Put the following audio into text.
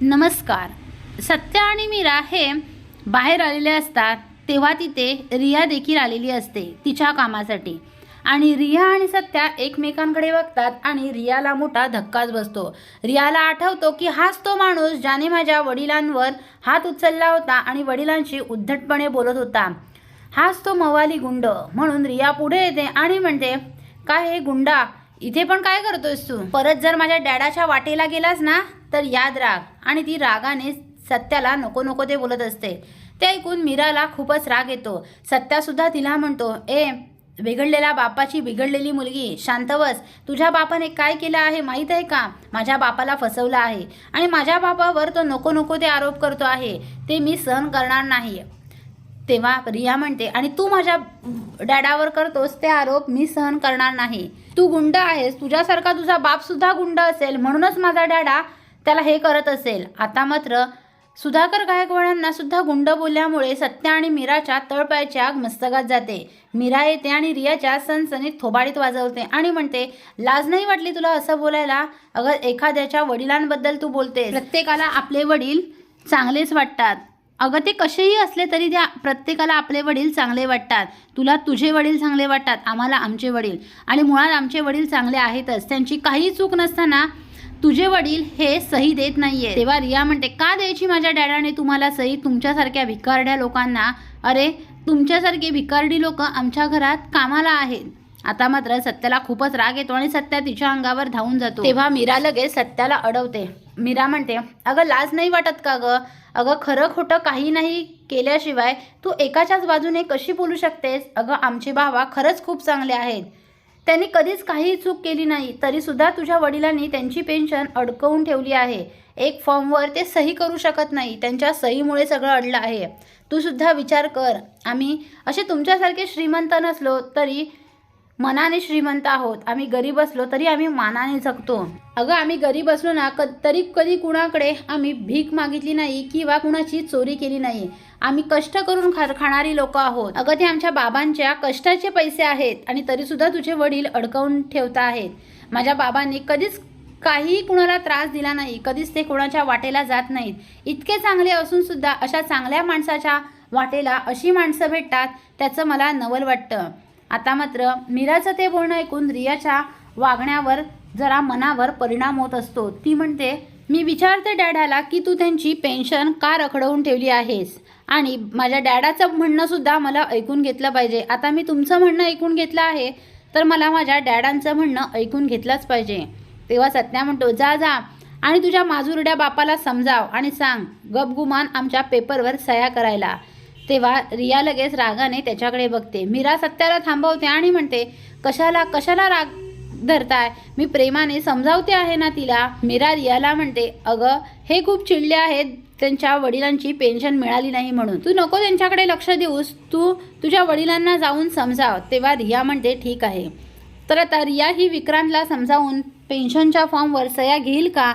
नमस्कार. सत्या आणि मीरा हे बाहेर आलेले असतात तेव्हा तिथे रिया देखील आलेली असते तिच्या कामासाठी. आणि रिया आणि सत्या एकमेकांकडे बघतात आणि रियाला मोठा धक्काच बसतो. रियाला आठवतो की हाच तो माणूस ज्याने माझ्या वडिलांवर हात उचलला होता आणि वडिलांशी उद्धटपणे बोलत होता. हाच तो मवाली गुंड म्हणून रिया पुढे येते आणि म्हणते काय हे गुंडा इथे पण काय करतोयस तू? परत जर माझ्या डॅडाच्या वाटेला गेलास ना तर याद राग आणि ती रागाने सत्याला नको नको ते बोलत असते. ते ऐकून मीराला खूपच राग येतो. सत्यासुद्धा तिला म्हणतो ए बिघडलेल्या बापाची बिघडलेली मुलगी शांतवस तुझ्या बापाने काय केलं आहे माहीत आहे का? माझ्या बापाला फसवलं आहे. आणि माझ्या बापावर तो नको नको ते आरोप करतो आहे. ते मी सहन करणार नाही. तेव्हा रिया म्हणते आणि तू माझ्या डॅडावर करतोस ते आरोप मी सहन करणार नाही. तू गुंड आहेस. तुझ्यासारखा तुझा बापसुद्धा गुंड असेल. म्हणूनच माझा डॅडा त्याला हे करत असेल. आता मात्र सुधाकर गायकवाडांना सुद्धा गुंड बोलल्यामुळे सत्या आणि मीराच्या तळपायाची आग मस्तकात जाते. मीरा येते आणि रियाच्या सनसनीत थोबाडीत वाजवते आणि म्हणते लाज नाही वाटली तुला असं बोलायला? अगं एखाद्याच्या वडिलांबद्दल तू बोलते प्रत्येकाला आपले वडील चांगलेच वाटतात. अगं ते कसेही असले तरी त्या प्रत्येकाला आपले वडील चांगले वाटतात. तुला तुझे वडील चांगले वाटतात आम्हाला आमचे वडील. आणि मुळात आमचे वडील चांगले आहेतच. त्यांची काही चूक नसताना तुझे वडील हे सही देत नाहीये. तेव्हा रिया म्हणते का द्यायची माझ्या डॅडाने तुम्हाला सही? तुमच्यासारख्या भिकारड्या लोकांना. अरे तुमच्यासारखे भिकारडी लोक आमच्या घरात कामाला आहेत. आता मात्र सत्याला खूपच राग येतो आणि सत्या तिच्या अंगावर धावून जातो. तेव्हा मीरा लगेच सत्याला अडवते. मीरा म्हणते अगं लाज नाही वाटत का गं? अगं खरं खोटं काही नाही केल्याशिवाय तू एकाच्याच बाजूने कशी बोलू शकतेस? अगं आमचे बाबा खरंच खूप चांगले आहेत. त्यांनी कधीच काहीही चूक केली नाही तरीसुद्धा तुझ्या वडिलांनी त्यांची पेन्शन अडकवून ठेवली आहे. एक फॉर्मवर ते सही करू शकत नाही त्यांच्या सहीमुळे सगळं अडलं आहे. तू सुद्धा विचार कर. आम्ही असे तुमच्यासारखे श्रीमंत नसलो तरी मनाने श्रीमंत आहोत. आम्ही गरीब असलो तरी आम्ही मानाने जगतो. अगं आम्ही गरीब असलो ना क तरी कधी कुणाकडे आम्ही भीक मागितली नाही किंवा कुणाची चोरी केली नाही. आम्ही कष्ट करून खा खाणारी लोक आहोत. अगं ते आमच्या बाबांच्या कष्टाचे पैसे आहेत आणि तरीसुद्धा तुझे वडील अडकवून ठेवता आहेत. माझ्या बाबांनी कधीच काहीही कुणाला त्रास दिला नाही कधीच ते कुणाच्या वाटेला जात नाहीत. इतके चांगले असून सुद्धा अशा चांगल्या माणसाच्या वाटेला अशी माणसं भेटतात त्याचं मला नवल वाटतं. आता मात्र मीराचं ते बोलणं ऐकून रियाच्या वागण्यावर जरा मनावर परिणाम होत असतो. ती म्हणते मी विचारते डॅडाला की तू त्यांची पेन्शन का रखडवून ठेवली आहेस? आणि माझ्या डॅडाचं म्हणणंसुद्धा मला ऐकून घेतलं पाहिजे. आता मी तुमचं म्हणणं ऐकून घेतलं आहे तर मला माझ्या डॅडांचं म्हणणं ऐकून घेतलंच पाहिजे. तेव्हा सत्या म्हणतो जा जा आणि तुझ्या माजुरड्या बापाला समजाव आणि सांग गपगुमान आमच्या पेपरवर सह्या करायला. तेव्हा रिया लगेच रागाने त्याच्याकडे बघते. मीरा सत्याला थांबवते आणि म्हणते कशाला कशाला राग धरताय? मी प्रेमाने समजावते आहे ना तिला? मीरा रियाला म्हणते अगं हे खूप चिडले आहेत. त्यांच्या वडिलांची पेन्शन मिळाली नाही म्हणून. तू नको त्यांच्याकडे लक्ष देऊस. तू तुझ्या वडिलांना जाऊन समजाव. तेव्हा रिया म्हणते ठीक आहे. तर आता रिया ही विक्रांतला समजावून पेन्शनच्या फॉर्मवर सया घेईल का?